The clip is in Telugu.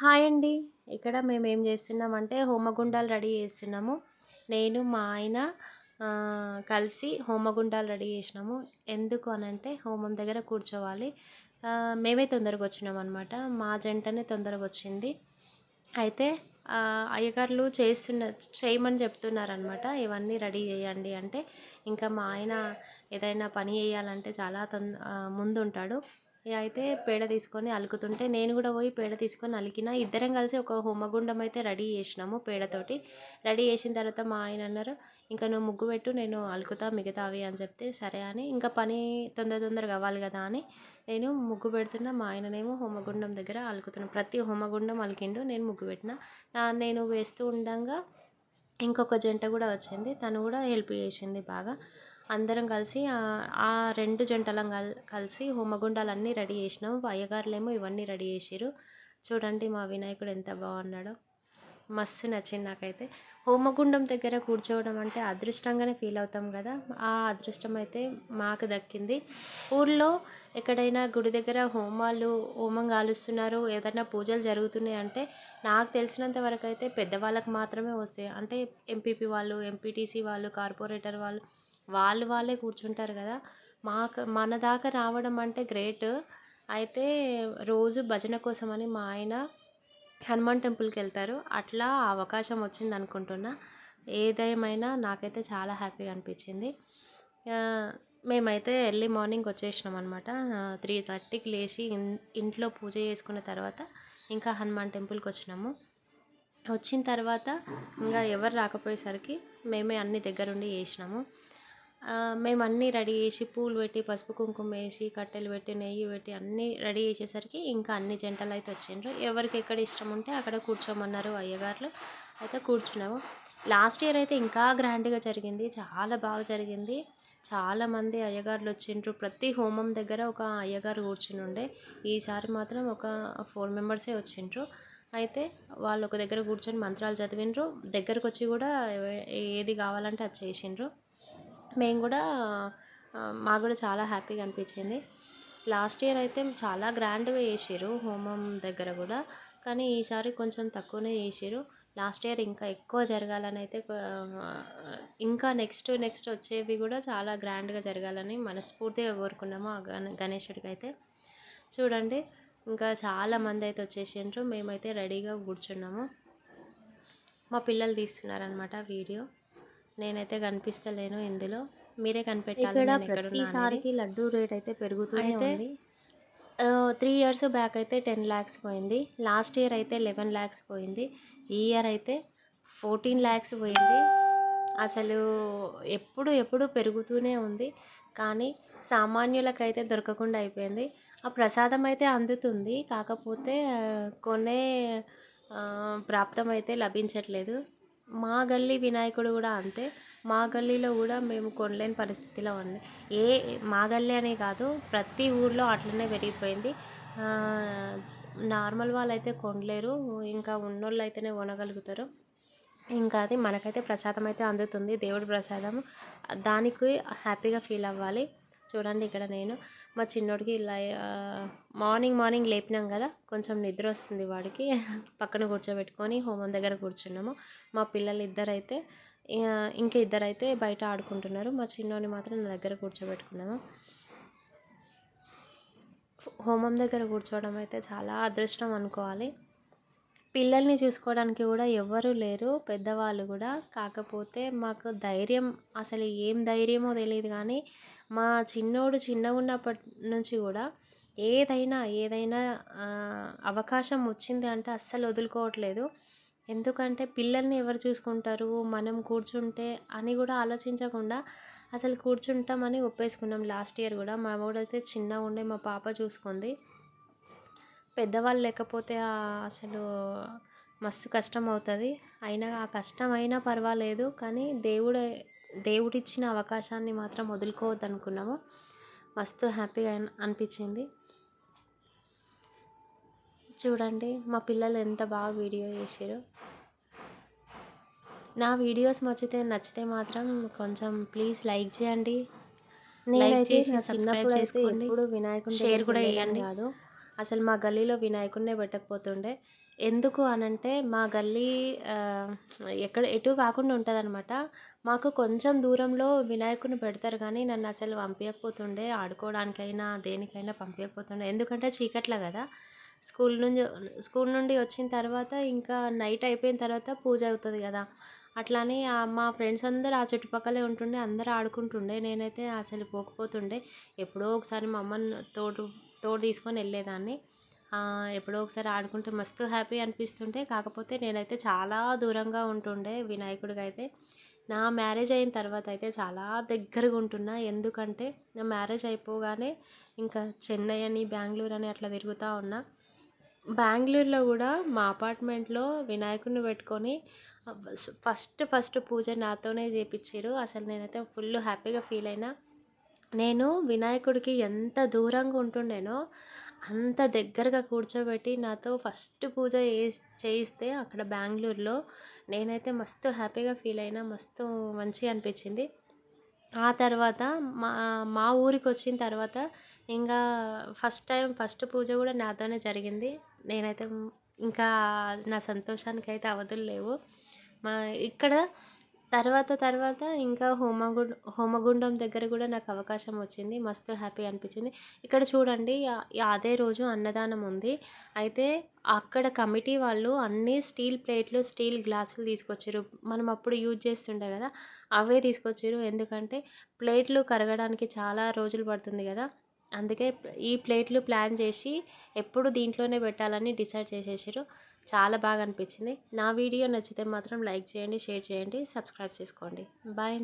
హాయ్ అండి. ఇక్కడ మేము ఏం చేస్తున్నామంటే హోమగుండాలు రెడీ చేస్తున్నాము. నేను మా ఆయన కలిసి హోమగుండాలు రెడీ చేసినాము. ఎందుకు అని అంటే హోమం దగ్గర కూర్చోవాలి. మేమే తొందరగా వచ్చినాం అనమాట మా జంటనే తొందరగా వచ్చింది. అయితే అయ్యగారులు చేస్తున్న చేయమని చెప్తున్నారనమాట ఇవన్నీ రెడీ చేయండి అంటే ఇంకా మా ఆయన ఏదైనా పని చేయాలంటే చాలా తొంద ముందుంటాడు. ముందు ఉంటాడు అయితే పేడ తీసుకొని అలుకుతుంటే నేను కూడా పోయి పేడ తీసుకొని అలికిన ఇద్దరం కలిసి ఒక హోమగుండం అయితే రెడీ చేసినాము పేడతోటి. రెడీ చేసిన తర్వాత మా ఆయన అన్నారు ఇంకా నువ్వు ముగ్గు పెట్టు నేను అలుకుతా మిగతావి అని చెప్తే సరే అని ఇంకా పని తొందర తొందరగా అవ్వాలి కదా అని నేను ముగ్గు పెడుతున్న. మా ఆయననేమో హోమగుండం దగ్గర అలుకుతున్నా. ప్రతి హోమగుండం అలికిండు నేను ముగ్గు పెట్టిన. నేను వేస్తూ ఉండగా ఇంకొక జంట కూడా వచ్చింది తను కూడా హెల్ప్ చేసింది బాగా. అందరం కలిసి ఆ- రెండు జంటలం కల్ కలిసి హోమగుండాలన్నీ రెడీ చేసినాము అయ్యగారులేమో ఇవన్నీ రెడీ చేసిరు చూడండి మా వినాయకుడు ఎంత బాగున్నాడో. మస్తు నచ్చింది నాకైతే. హోమగుండం దగ్గర కూర్చోవడం అంటే అదృష్టంగానే ఫీల్ అవుతాం కదా. ఆ అదృష్టం అయితే మాకు దక్కింది. ఊర్లో ఎక్కడైనా గుడి దగ్గర హోమాలు హోమం కాలుస్తున్నారు ఏదైనా పూజలు జరుగుతున్నాయి అంటే నాకు తెలిసినంత వరకు అయితే పెద్దవాళ్ళకి మాత్రమే వస్తాయి. అంటే ఎంపీపీ వాళ్ళు ఎంపీటీసీ వాళ్ళు కార్పొరేటర్ వాళ్ళు వాళ్ళు వాళ్ళే కూర్చుంటారు కదా. మాకు మన దాకా రావడం అంటే గ్రేట్. అయితే రోజు భజన కోసమని మా ఆయన హనుమాన్ టెంపుల్కి వెళ్తారు. అట్లా అవకాశం వచ్చింది అనుకుంటున్నా. ఏదేమైనా నాకైతే చాలా హ్యాపీగా అనిపించింది. మేమైతే ఎర్లీ మార్నింగ్ వచ్చేసినాం అనమాట త్రీ థర్టీకి లేచి ఇన్- ఇంట్లో పూజ చేసుకున్న తర్వాత ఇంకా హనుమాన్ టెంపుల్కి వచ్చినాము. వచ్చిన తర్వాత ఇంకా ఎవరు రాకపోయేసరికి మేమే అన్ని దగ్గరుండి చేసినాము. మేము అన్నీ రెడీ చేసి పూలు పెట్టి పసుపు కుంకుమ వేసి కట్టెలు పెట్టి నెయ్యి పెట్టి అన్నీ రెడీ చేసేసరికి ఇంకా అన్ని జంటలు అయితే వచ్చిండ్రు. ఎవరికి ఎక్కడ ఇష్టం ఉంటే అక్కడ కూర్చోమన్నారు అయ్యగారులు. అయితే కూర్చున్నాము. లాస్ట్ ఇయర్ అయితే ఇంకా గ్రాండ్గా జరిగింది. చాలా బాగా జరిగింది. చాలామంది అయ్యగారులు వచ్చిండ్రు. ప్రతి హోమం దగ్గర ఒక అయ్యగారు కూర్చుని ఉండే ఈసారి మాత్రం ఒక ఫోర్ మెంబర్సే వచ్చిండ్రు. అయితే వాళ్ళు ఒక దగ్గర కూర్చొని మంత్రాలు చదివిండ్రు. దగ్గరకు వచ్చి కూడా ఏది కావాలంటే అది చేసిండ్రు. మేము కూడా మాకు కూడా చాలా హ్యాపీగా అనిపించింది. లాస్ట్ ఇయర్ అయితే చాలా గ్రాండ్గా చేసిర్రు హోమం దగ్గర కూడా. కానీ ఈసారి కొంచెం తక్కువనే చేసిర్రు. లాస్ట్ ఇయర్ ఇంకా ఎక్కువ జరగాలని అయితే ఇంకా నెక్స్ట్ నెక్స్ట్ వచ్చేవి కూడా చాలా గ్రాండ్గా జరగాలని మనస్ఫూర్తిగా కోరుకున్నాము ఆ గణ గణేశుడికి అయితే. చూడండి ఇంకా చాలా మంది అయితే వచ్చేసిండ్రు. మేమైతే రెడీగా కూర్చున్నాము. మా పిల్లలు తీస్తున్నారనమాట వీడియో. నేనైతే కనిపిస్తలేను ఇందులో. మీరే కనిపెట్టాలి ఇక్కడ. ప్రతిసారికి లడ్డు రేట్ అయితే పెరుగుతూనే ఉంది. త్రీ ఇయర్స్ బ్యాక్ అయితే టెన్ ల్యాక్స్ పోయింది. లాస్ట్ ఇయర్ అయితే లెవెన్ ల్యాక్స్ పోయింది. ఈ ఇయర్ అయితే ఫోర్టీన్ ల్యాక్స్ పోయింది. అసలు ఎప్పుడు ఎప్పుడు పెరుగుతూనే ఉంది. కానీ సామాన్యులకైతే దొరకకుండా అయిపోయింది. ఆ ప్రసాదం అయితే అందుతుంది. కాకపోతే కొనే ప్రాప్తం అయితే లభించట్లేదు. మా గల్లీ వినాయకుడు కూడా అంతే. మా గల్లీలో కూడా మేము కొనలేని పరిస్థితిలో ఉంది. ఏ మా గల్లీ అనే కాదు ప్రతి ఊర్లో అట్లనే పెరిగిపోయింది. నార్మల్ వాళ్ళు అయితే కొనలేరు ఇంకా ఉన్నోళ్ళు అయితేనే కొనగలుగుతారు. ఇంకా అది మనకైతే ప్రసాదం అయితే అందుతుంది దేవుడి ప్రసాదం దానికి హ్యాపీగా ఫీల్ అవ్వాలి. చూడండి ఇక్కడ నేను మా చిన్నోడికి ఇలా మార్నింగ్ మార్నింగ్ లేపినాం కదా కొంచెం నిద్ర వస్తుంది వాడికి. పక్కన కూర్చోబెట్టుకొని హోమం దగ్గర కూర్చున్నాము. మా పిల్లలు ఇద్దరైతే ఆ, ఇంకా ఇద్దరైతే బయట ఆడుకుంటున్నారు. మా చిన్నోని మాత్రం నా దగ్గర కూర్చోబెట్టుకున్నాము. హోమం దగ్గర కూర్చోవడం అయితే చాలా అదృష్టం అనుకోవాలి. పిల్లల్ని చూసుకోవడానికి కూడా ఎవ్వరూ లేరు. పెద్దవాళ్ళు కూడా. కాకపోతే మాకు ధైర్యం అసలు ఏం ధైర్యమో తెలియదు కానీ మా చిన్నోడు చిన్నగా ఉన్నప్పటి నుంచి కూడా ఏదైనా ఏదైనా అవకాశం వచ్చింది అంటే అస్సలు వదులుకోవట్లేదు. ఎందుకంటే పిల్లల్ని ఎవరు చూసుకుంటారు? మనం కూర్చుంటే అని కూడా ఆలోచించకుండా అసలు కూర్చుంటామని ఒప్పేసుకున్నాం లాస్ట్ ఇయర్ కూడా. మా వాడైతే చిన్నగా ఉండే మా పాప చూసుకుంది. పెద్దవాళ్ళు లేకపోతే అసలు మస్తు కష్టం అవుతుంది. అయినా ఆ కష్టం అయినా పర్వాలేదు కానీ దేవుడు దేవుడిచ్చిన అవకాశాన్ని మాత్రం వదులుకోవద్దు అనుకున్నాము మస్తు హ్యాపీగా అన్- అనిపించింది. చూడండి మా పిల్లలు ఎంత బాగా వీడియో చేసారు నా వీడియోస్ నచ్చితే నచ్చితే మాత్రం కొంచెం ప్లీజ్ లైక్ చేయండి. లైక్ చేసి సబ్స్క్రైబ్ చేసుకోండి. వినాయకుడి షేర్ కూడా చేయండి. కాదు. అసలు మా గల్లీలో వినాయకుడినే పెట్టకపోతుండే. ఎందుకు అనంటే మా గల్లీ ఎక్కడ ఎటు కాకుండా ఉంటుందన్నమాట. మాకు కొంచెం దూరంలో వినాయకుడిని పెడతారు కానీ నన్ను అసలు పంపించకపోతుండే ఆడుకోవడానికైనా దేనికైనా పంపించకపోతుండే ఎందుకంటే చీకట్ల కదా. స్కూల్ నుంచి స్కూల్ నుండి వచ్చిన తర్వాత ఇంకా నైట్ అయిపోయిన తర్వాత పూజ అవుతుంది కదా. అట్లానే మా ఫ్రెండ్స్ అందరూ ఆ చుట్టుపక్కలే ఉంటుండే అందరూ ఆడుకుంటుండే. నేనైతే అసలు పోకపోతుండే. ఎప్పుడో ఒకసారి మా అమ్మని తోడు తోడు తీసుకొని వెళ్ళేదాన్ని. ఎప్పుడో ఒకసారి ఆడుకుంటే మస్తు హ్యాపీ అనిపిస్తుంటే కాకపోతే నేనైతే చాలా దూరంగా ఉంటుండే వినాయకుడికి అయితే నా మ్యారేజ్ అయిన తర్వాత అయితే చాలా దగ్గరగా ఉంటున్నా. ఎందుకంటే నా మ్యారేజ్ అయిపోగానే ఇంకా చెన్నై అని బెంగళూరు అని అట్లా తిరుగుతూ ఉన్నా. బెంగళూరులో కూడా మా అపార్ట్మెంట్లో వినాయకుడిని పెట్టుకొని ఫస్ట్ ఫస్ట్ పూజ నాతోనే చేపించారు అసలు నేనైతే ఫుల్ హ్యాపీగా ఫీల్ అయినా. నేను వినాయకుడికి ఎంత దూరంగా ఉంటుండేనో అంత దగ్గరగా కూర్చోబెట్టి నాతో ఫస్ట్ పూజ చేసి చేయిస్తే అక్కడ బెంగళూరులో నేనైతే మస్తు హ్యాపీగా ఫీల్ అయినా మస్తు మంచిగా అనిపించింది. ఆ తర్వాత మా మా ఊరికి వచ్చిన తర్వాత ఇంకా ఫస్ట్ టైం ఫస్ట్ పూజ కూడా నాతోనే జరిగింది. నేనైతే ఇంకా నా సంతోషానికి అయితే అవధులు లేవు. మా ఇక్కడ తర్వాత తర్వాత ఇంకా హోమగుండ హోమగుండం దగ్గర కూడా నాకు అవకాశం వచ్చింది. మస్తు హ్యాపీ అనిపించింది. ఇక్కడ చూడండి అదే రోజు అన్నదానం ఉంది. అయితే అక్కడ కమిటీ వాళ్ళు అన్ని స్టీల్ ప్లేట్లు స్టీల్ గ్లాసులు తీసుకొచ్చారు. మనం అప్పుడు యూజ్ చేస్తుండే కదా అవే తీసుకొచ్చారు. ఎందుకంటే ప్లేట్లు కరగడానికి చాలా రోజులు పడుతుంది కదా. అందుకే ఈ ప్లేట్లు ప్లాన్ చేసి ఎప్పుడు దీంట్లోనే పెట్టాలని డిసైడ్ చేసేసారు చాలా బాగా అనిపించింది. నా వీడియో నచ్చితే మాత్రం లైక్ చేయండి షేర్ చేయండి సబ్స్క్రైబ్ చేసుకోండి. బాయ్